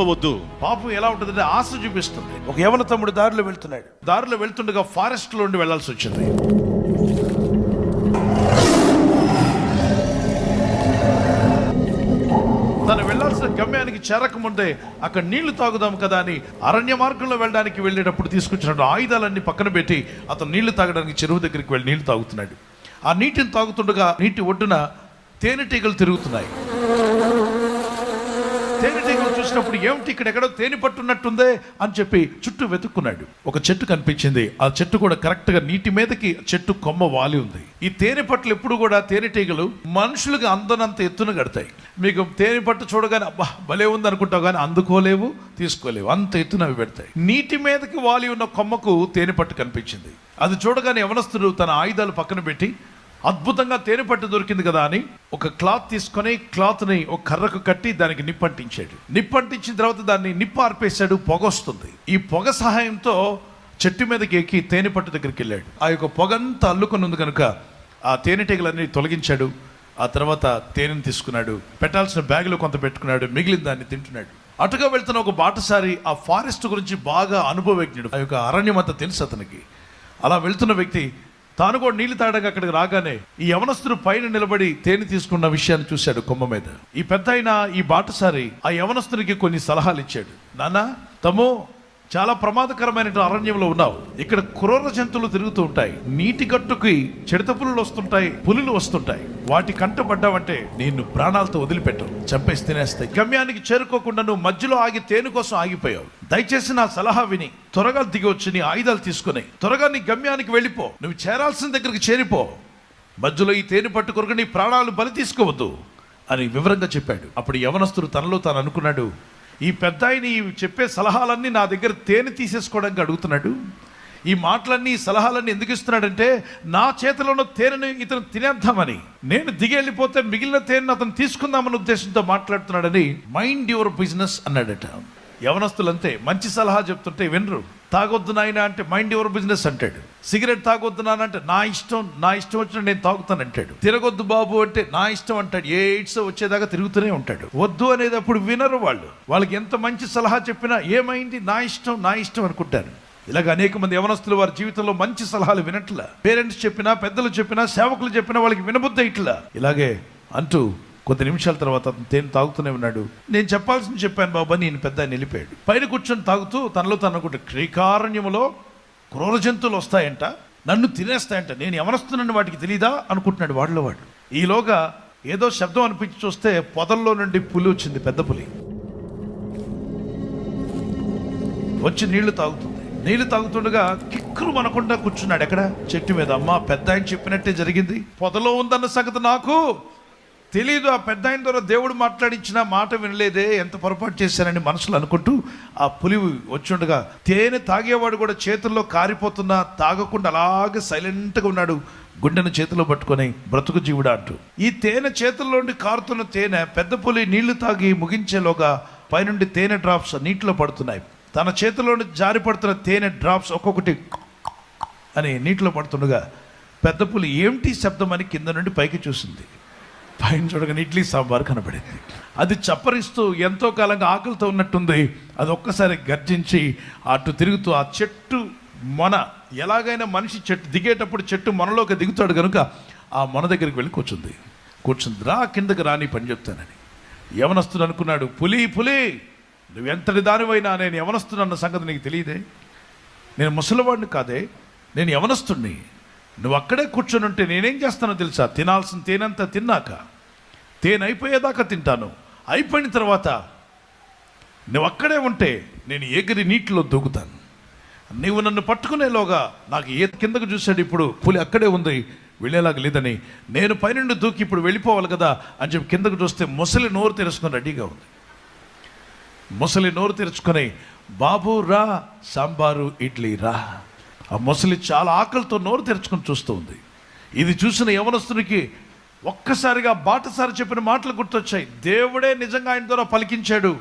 చూపవద్దు పాపం ఎలా ఉంటుందంటే ఆశ చూపిస్తుంది. ఒక యవన తమ్ముడు దారిలో వెళ్తున్నాడు. దారిలో వెళ్తుండగా ఫారెస్ట్లో వెళ్ళాల్సి వచ్చింది. తను వెళ్ళాల్సిన గమ్యానికి చేరక ముందే అక్కడ నీళ్ళు తాగుదాం కదా అని అరణ్య మార్గంలో వెళ్ళడానికి వెళ్ళేటప్పుడు తీసుకొచ్చిన ఆయుధాలన్నీ పక్కన పెట్టి అతను నీళ్ళు తాగడానికి చెరువు దగ్గరికి వెళ్ళి నీళ్ళు తాగుతున్నాడు. ఆ నీటిని తాగుతుండగా నీటి ఒడ్డున తేనెటీగలు తిరుగుతున్నాయి. తేనెటీగలు చూసినప్పుడు ఏమిటి ఇక్కడ ఎక్కడో తేనె పట్టున్నట్టుందే అని చెప్పి చుట్టూ వెతుక్కున్నాడు. ఒక చెట్టు కనిపించింది. ఆ చెట్టు కూడా కరెక్ట్గా నీటి మీదకి చెట్టు కొమ్మ వాలి ఉంది. ఈ తేనె పట్టులు ఎప్పుడు కూడా తేనెటీగలు మనుషులకు అందనంత ఎత్తున కడతాయి. మీకు తేనె పట్టు చూడగానే అబ్బా భలే ఉంది అనుకుంటావు కానీ అందుకోలేవు తీసుకోలేవు. అంత ఎత్తున అవి పెడతాయి. నీటి మీదకి వాలి ఉన్న కొమ్మకు తేనె పట్టు కనిపించింది. అది చూడగానే యవనస్తుడు తన ఆయుధాలు పక్కన పెట్టి అద్భుతంగా తేనె పట్టు దొరికింది కదా అని ఒక క్లాత్ తీసుకొని క్లాత్ని ఒక కర్రకు కట్టి దానికి నిప్పంటించాడు. నిప్పంటించిన తర్వాత దాన్ని నిప్పు ఆర్పేశాడు పొగ వస్తుంది ఈ పొగ సహాయంతో చెట్టు మీదకి ఎక్కి తేనె పట్టు దగ్గరికి వెళ్ళాడు. ఆ యొక్క పొగంతా అల్లుకొని ఉంది కనుక ఆ తేనెటీగలన్నీ తొలగించాడు. ఆ తర్వాత తేనెను తీసుకున్నాడు. పెట్టాల్సిన బ్యాగులో కొంత పెట్టుకున్నాడు. మిగిలిన దాన్ని తింటున్నాడు. అటుగా వెళ్తున్న ఒక బాటసారి ఆ ఫారెస్ట్ గురించి బాగా అనుభవజ్ఞుడు. ఆ యొక్క అరణ్యం అంతా తెలుసు అతనికి. అలా వెళ్తున్న వ్యక్తి తాను కూడా నీళ్ళు తాడగా అక్కడికి రాగానే ఈ యవనస్తుడు పైన నిలబడి తేనె తీసుకున్న విషయాన్ని చూశాడు కొమ్మ మీద. ఈ పెద్ద అయిన ఈ బాటసారి ఆ యవనస్తునికి కొన్ని సలహాలు ఇచ్చాడు. నానా తమ్ము చాలా ప్రమాదకరమైన అరణ్యంలో ఉన్నావు. ఇక్కడ క్రూర జంతువులు తిరుగుతూ ఉంటాయి. నీటి గట్టుకి చిడత పులులు వస్తుంటాయి పులులు వస్తుంటాయి. వాటి కంట పడ్డావంటే నిన్ను ప్రాణాలతో వదిలిపెట్టవు చంపేసి తినేస్తాయి. గమ్యానికి చేరుకోకుండా నువ్వు మధ్యలో ఆగి తేనె కోసం ఆగిపోయావు. దయచేసి నా సలహా విని త్వరగా దిగి వచ్చి నీ ఆయుధాలు తీసుకుని త్వరగా నీ గమ్యానికి వెళ్ళిపో. నువ్వు చేరాల్సిన దగ్గరికి చేరిపో. మధ్యలో ఈ తేనె పట్టు కొరకు నీ ప్రాణాలు బలి తీసుకోవద్దు అని వివరంగా చెప్పాడు. అప్పుడు యవనస్తుడు తనలో తాను అనుకున్నాడు ఈ పెద్ద ఆయన చెప్పే సలహాలన్నీ నా దగ్గర తేనె తీసేసుకోవడానికి అడుగుతున్నాడు. ఈ మాటలన్నీ సలహాలన్నీ ఎందుకు ఇస్తున్నాడంటే నా చేతిలో ఉన్న తేనెను ఇతను తినేద్దామని. నేను దిగి వెళ్ళిపోతే మిగిలిన తేనెను అతను తీసుకుందామని ఉద్దేశంతో మాట్లాడుతున్నాడని మైండ్ యువర్ బిజినెస్ అన్నాడట. యవనస్తులు అంతే మంచి సలహా చెప్తుంటే వినరు. తాగొద్దు నాయన అంటే మైండ్ యువర్ బిజినెస్ అంటాడు. సిగరెట్ తాగొద్దు నానంటే నా ఇష్టం నా ఇష్టం వచ్చిన నేను తాగుతాను అంటాడు. తిరగొద్దు బాబు అంటే నా ఇష్టం అంటాడు. ఏ ఎయిడ్స్ వచ్చేదాకా తిరుగుతూనే ఉంటాడు. వద్దు అనేది అప్పుడు వినరు వాళ్ళు. వాళ్ళకి ఎంత మంచి సలహా చెప్పినా ఏమైంది? నా ఇష్టం నా ఇష్టం అనుకుంటారు. ఇలాగ అనేక మంది యవనస్తులు వారి జీవితంలో మంచి సలహాలు వినట్ల. పేరెంట్స్ చెప్పినా పెద్దలు చెప్పినా సేవకులు చెప్పినా వాళ్ళకి వినబుద్ధి ఇట్లా ఇలాగే అంటూ కొద్ది నిమిషాల తర్వాత అతను తేనె తాగుతూనే ఉన్నాడు. నేను చెప్పాల్సింది చెప్పాను బాబా నేను పెద్ద ఆయన వెళ్ళిపోయాడు. పైన కూర్చొని తాగుతూ తనలో తను అనుకుంటే శ్రీకారణ్యములో క్రూర జంతువులు వస్తాయంట నన్ను తినేస్తాయంట నేను ఎవరొస్తున్నాను వాటికి తెలీదా అనుకుంటున్నాడు వాడిలో వాడు. ఈలోగా ఏదో శబ్దం అనిపించి చూస్తే పొదల్లో నుండి పులి వచ్చింది పెద్ద పులి. వచ్చి నీళ్ళు తాగుతుంది. నీళ్ళు తాగుతుండగా కిక్కురు మనకుండా కూర్చున్నాడు. ఎక్కడ? చెట్టు మీద. అమ్మ పెద్ద ఆయన చెప్పినట్టే జరిగింది. పొదలో ఉందన్న సంగతి నాకు తెలీదు ఆ పెద్ద అయిన ద్వారా దేవుడు మాట్లాడించిన మాట వినలేదే ఎంత పొరపాటు చేశానని మనసులు అనుకుంటూ ఆ పులి వచ్చుండగా తేనె తాగేవాడు కూడా చేతుల్లో కారిపోతున్నా తాగకుండా అలాగే సైలెంట్గా ఉన్నాడు గుండెను చేతిలో పట్టుకొని బ్రతుకు జీవుడు అంటూ. ఈ తేనె చేతుల్లోండి కారుతున్న తేనె పెద్ద పులి నీళ్ళు తాగి ముగించేలోగా పైనుండి తేనె డ్రాప్స్ నీటిలో పడుతున్నాయి. తన చేతిలోని జారి పడుతున్న తేనె డ్రాప్స్ ఒక్కొక్కటి అని నీటిలో పడుతుండగా పెద్ద పులి ఏమిటి శబ్దం అని కింద నుండి పైకి చూసింది. పైన చూడగానే ఇడ్లీ సాంబార్ కనబడింది. అది చప్పరిస్తూ ఎంతో కాలంగా ఆకలితో ఉన్నట్టుంది. అది ఒక్కసారి గర్జించి అటు తిరుగుతూ ఆ చెట్టు మొన ఎలాగైనా మనిషి చెట్టు దిగేటప్పుడు చెట్టు మొనలోకి దిగుతాడు కనుక ఆ మొన దగ్గరికి వెళ్ళి కూర్చుంది. కూర్చుంది. రా కిందకి రాని పని చెప్తానని. యవనస్తుడు అనుకున్నాడు పులి పులి నువ్వు ఎంతటి దానివైనా నేను యవనస్తుడన్న సంగతి నీకు తెలియదే. నేను ముసలివాడిని కాదే నేను యవనస్తుడిని నువ్వు అక్కడే కూర్చొని ఉంటే నేనేం చేస్తానో తెలుసా? తినాల్సిన తేనంతా తిన్నాక. తేనె అయిపోయేదాకా తింటాను. అయిపోయిన తర్వాత నువ్వు అక్కడే ఉంటే నేను ఎగిరి నీటిలో దూకుతాను. నీవు నన్ను పట్టుకునేలోగా నాకు ఏ కిందకు చూశాడు ఇప్పుడు? పులి అక్కడే ఉంది వెళ్ళేలాగా లేదని. నేను పైనుండి దూకి ఇప్పుడు వెళ్ళిపోవాలి కదా అని చెప్పి కిందకు చూస్తే ముసలి నోరు తెరుచుకొని రెడీగా ఉంది. ముసలి నోరు తెరుచుకొని బాబు రా సాంబారు ఇడ్లీ రా. ఆ ముసలి చాలా ఆకలితో నోరు తెరుచుకొని చూస్తూ ఉంది. ఇది చూసిన యవనస్తునికి ఒక్కసారిగా బాటసారి చెప్పిన మాటలు గుర్తొచ్చాయి. దేవుడే నిజంగా ఆయన ద్వారా పలికించాడు.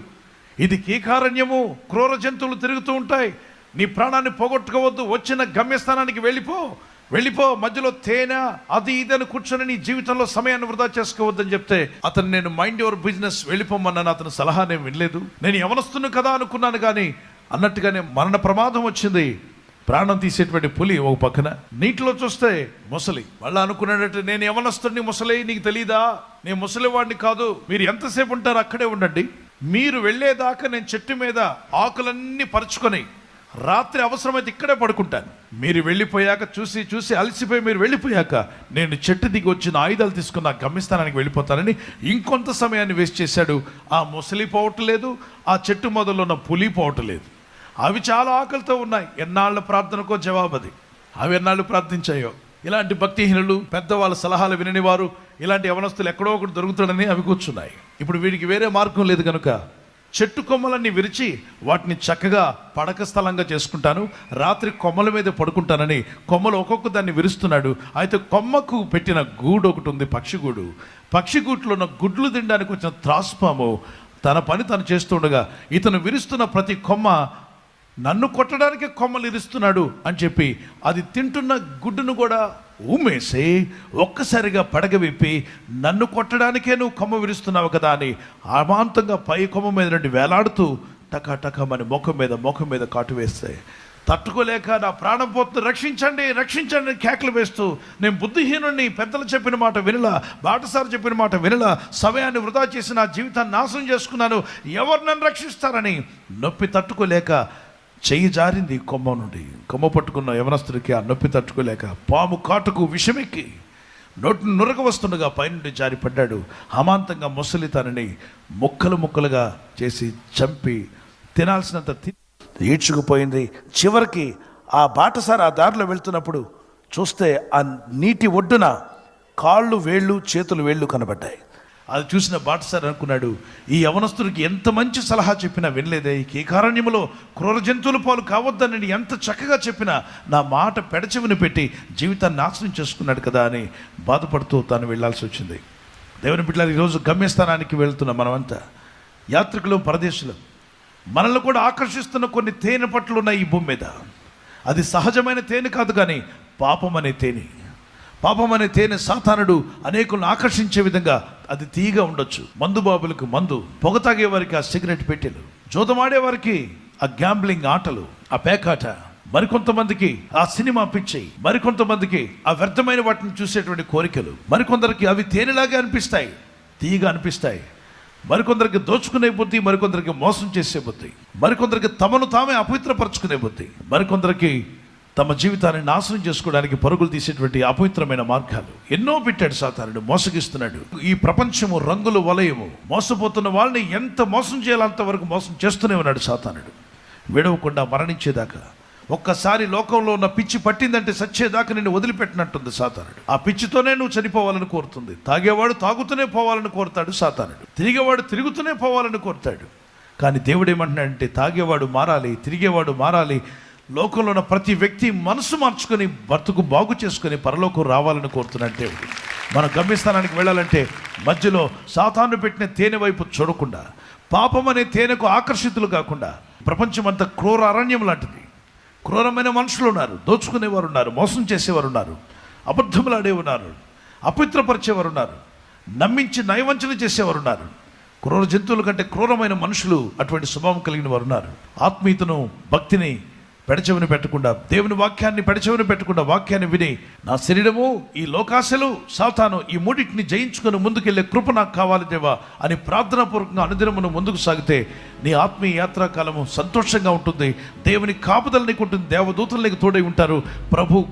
ఇది కీకారణ్యము క్రూర జంతువులు తిరుగుతూ ఉంటాయి. నీ ప్రాణాన్ని పోగొట్టుకోవద్దు వచ్చిన గమ్యస్థానానికి వెళ్ళిపో. వెళ్ళిపో మధ్యలో తేనె అది ఇది అని కూర్చొని నీ జీవితంలో సమయాన్ని వృధా చేసుకోవద్దని చెప్తే అతను నేను మైండ్ యువర్ బిజినెస్ వెళ్ళిపోమన్నాను అతని సలహా నేను వినలేదు. నేను ఎవరొస్తున్నాను కదా అనుకున్నాను కానీ అన్నట్టుగానే మరణ ప్రమాదం వచ్చింది. ప్రాణం తీసేటువంటి పులి ఒక పక్కన నీటిలో చూస్తే ముసలి. మళ్ళీ అనుకున్నాడంటే నేను యవనస్తుడిని ముసలి నీకు తెలీదా? నేను ముసలివాడిని కాదు. మీరు ఎంతసేపు ఉంటారు అక్కడే ఉండండి. మీరు వెళ్ళేదాకా నేను చెట్టు మీద ఆకులన్నీ పరుచుకొని రాత్రి అవసరమైతే ఇక్కడే పడుకుంటాను. మీరు వెళ్ళిపోయాక చూసి చూసి అలసిపోయి మీరు వెళ్ళిపోయాక నేను చెట్టు దిగి వచ్చిన ఆయుధాలు తీసుకున్న గమ్యస్థానానికి వెళ్ళిపోతానని ఇంకొంత సమయాన్ని వేస్ట్ చేశాడు. ఆ ముసలి పోవటం లేదు ఆ చెట్టు మొదలున్న పులి పోవటం లేదు అవి చాలా ఆకలితో ఉన్నాయి. ఎన్నాళ్ళ ప్రార్థనకో జవాబు అది. అవి ఎన్నాళ్ళు ప్రార్థించాయో? ఇలాంటి భక్తిహీనులు పెద్దవాళ్ళ సలహాలు వినని వారు ఇలాంటి యవనస్తులు ఎక్కడో ఒకటి దొరుకుతాడని అవి కూర్చున్నాయి. ఇప్పుడు వీడికి వేరే మార్గం లేదు కనుక చెట్టు కొమ్మలన్నీ విరిచి వాటిని చక్కగా పడక స్థలంగా చేసుకుంటాను రాత్రి కొమ్మల మీద పడుకుంటానని కొమ్మలు ఒక్కొక్క దాన్ని విరుస్తున్నాడు. అయితే కొమ్మకు పెట్టిన గూడు ఒకటి ఉంది పక్షి గూడు. పక్షి ఉన్న గుడ్లు తినడానికి వచ్చిన త్రాసుపాము తన పని తను చేస్తుండగా ఇతను విరుస్తున్న ప్రతి కొమ్మ నన్ను కొట్టడానికి కొమ్మలు ఇరుస్తున్నాడు అని చెప్పి అది తింటున్న గుడ్డును కూడా ఊమేసి ఒక్కసారిగా పడగ విప్పి నన్ను కొట్టడానికే నువ్వు కొమ్మ విరుస్తున్నావు కదా అని అమాంతంగా పై కొమ్మ మీద నుండి వేలాడుతూ టకా టకమని ముఖం మీద ముఖం మీద కాటు వేస్తే తట్టుకోలేక నా ప్రాణం పోతుంది రక్షించండి రక్షించండి కేకలు వేస్తూ నేను బుద్ధిహీనుడిని పెద్దలు చెప్పిన మాట వినలా బాటసారి చెప్పిన మాట వినలా సమయాన్ని వృధా చేసి నా జీవితాన్ని నాశనం చేసుకున్నాను ఎవరు నన్ను రక్షిస్తారని నొప్పి తట్టుకోలేక చెయ్యి జారింది కొమ్మ నుండి. కొమ్మ పట్టుకున్న యవనస్తుడికి ఆ నొప్పి తట్టుకోలేక పాము కాటుకు విషమెక్కి నోటిని నురగ వస్తుండగా పైనుండి జారిపడ్డాడు. అమాంతంగా ముసలి తనని ముక్కలు ముక్కలుగా చేసి చంపి తినాల్సినంత ఈడ్చుకుపోయింది. చివరికి ఆ బాటసారి ఆ దారిలో వెళ్తున్నప్పుడు చూస్తే ఆ నీటి ఒడ్డున కాళ్ళు వేళ్ళు చేతులు వేళ్ళు కనబడ్డాయి. అది చూసిన బాటసారి అనుకున్నాడు ఈ యవనస్తుడికి ఎంత మంచి సలహా చెప్పినా వినలేదే? ఈ కీకారణ్యములో క్రూర జంతువుల పాలు కావద్దని ఎంత చక్కగా చెప్పినా నా మాట పెడచెవిని పెట్టి జీవితాన్ని నాశనం చేసుకున్నాడు కదా అని బాధపడుతూ తాను వెళ్ళాల్సి వచ్చింది. దేవుని బిడ్డలు ఈరోజు గమ్యస్థానానికి వెళ్తున్నాం మనమంతా యాత్రికులు పరదేశులు మనల్ని కూడా ఆకర్షిస్తున్న కొన్ని తేనె పట్లు ఉన్నాయి ఈ భూమి మీద. అది సహజమైన తేనె కాదు కానీ పాపం అనే తేనె. పాపం అనే తేనె సాతానుడు అనేకులను ఆకర్షించే విధంగా అది తీగా ఉండొచ్చు. మందు బాబులకు మందు. పొగ తాగే వారికి ఆ సిగరెట్ పెట్టెలు. జోదమాడే వారికి ఆ గ్యాంబ్లింగ్ ఆటలు. ఆ పేకాట. మరికొంతమందికి ఆ సినిమా పిచ్చి మరికొంతమందికి ఆ వ్యర్థమైన వాటిని చూసేటువంటి కోరికలు. మరికొందరికి అవి తేనెలాగా అనిపిస్తాయి. తీగ అనిపిస్తాయి. మరికొందరికి దోచుకునే బుద్ధి మరికొందరికి మోసం చేసే బుద్ధి. మరికొందరికి తమను తామే అపవిత్రపరచుకునే బుద్ధి. మరికొందరికి తమ జీవితాన్ని నాశనం చేసుకోవడానికి పరుగులు తీసేటువంటి అపవిత్రమైన మార్గాలు. ఎన్నో పెట్టాడు సాతానుడు మోసగిస్తున్నాడు. ఈ ప్రపంచము రంగుల వలయము. మోసపోతున్న వాళ్ళని ఎంత మోసం చేయాలంత వరకు మోసం చేస్తూనే ఉన్నాడు సాతానుడు. విడవకుండా మరణించేదాకా. ఒక్కసారి లోకంలో ఉన్న పిచ్చి పట్టిందంటే సచ్చేదాకా నిన్ను వదిలిపెట్టినట్టుంది సాతానుడు. ఆ పిచ్చితోనే నువ్వు చనిపోవాలని కోరుతుంది. తాగేవాడు తాగుతూనే పోవాలని కోరుతాడు సాతానుడు. తిరిగేవాడు తిరుగుతూనే పోవాలని కోరుతాడు. కానీ దేవుడు ఏమంటున్నాడంటే తాగేవాడు మారాలి తిరిగేవాడు మారాలి లోకంలో ఉన్న ప్రతి వ్యక్తి మనసు మార్చుకొని బ్రతుకు బాగు చేసుకొని పరలోకం రావాలని కోరుతున్నాడు దేవుడు. మన గమ్యస్థానానికి వెళ్ళాలంటే మధ్యలో సాతాను పెట్టిన తేనె వైపు చూడకుండా పాపం అనే తేనెకు ఆకర్షితులు కాకుండా ప్రపంచం అంతా క్రూర అరణ్యం లాంటిది. క్రూరమైన మనుషులు ఉన్నారు దోచుకునేవారు ఉన్నారు మోసం చేసేవారు ఉన్నారు అబద్ధములాడే ఉన్నారు అపవిత్రపరిచేవారు ఉన్నారు నమ్మించి నయవంచన చేసేవారు ఉన్నారు. క్రూర జంతువుల కంటే క్రూరమైన మనుషులు అటువంటి స్వభావం కలిగిన వారు ఉన్నారు. ఆత్మీయతను భక్తిని పెడచెవిని పెట్టకుండా దేవుని వాక్యాన్ని పెడచెవిని పెట్టకుండా వాక్యాన్ని విని నా శరీరము ఈ లోకాశలు సాతాను ఈ మూడింటిని జయించుకొని ముందుకెళ్ళే కృప నాకు కావాలి దేవా అని ప్రార్థనాపూర్వకంగా అనుదినమును ముందుకు సాగితే నీ ఆత్మీయ యాత్రాకాలము సంతోషంగా ఉంటుంది. దేవుని కాపుదల నీకు ఉంటుంది దేవదూతలు నీకు తోడై ఉంటారు. ప్రభు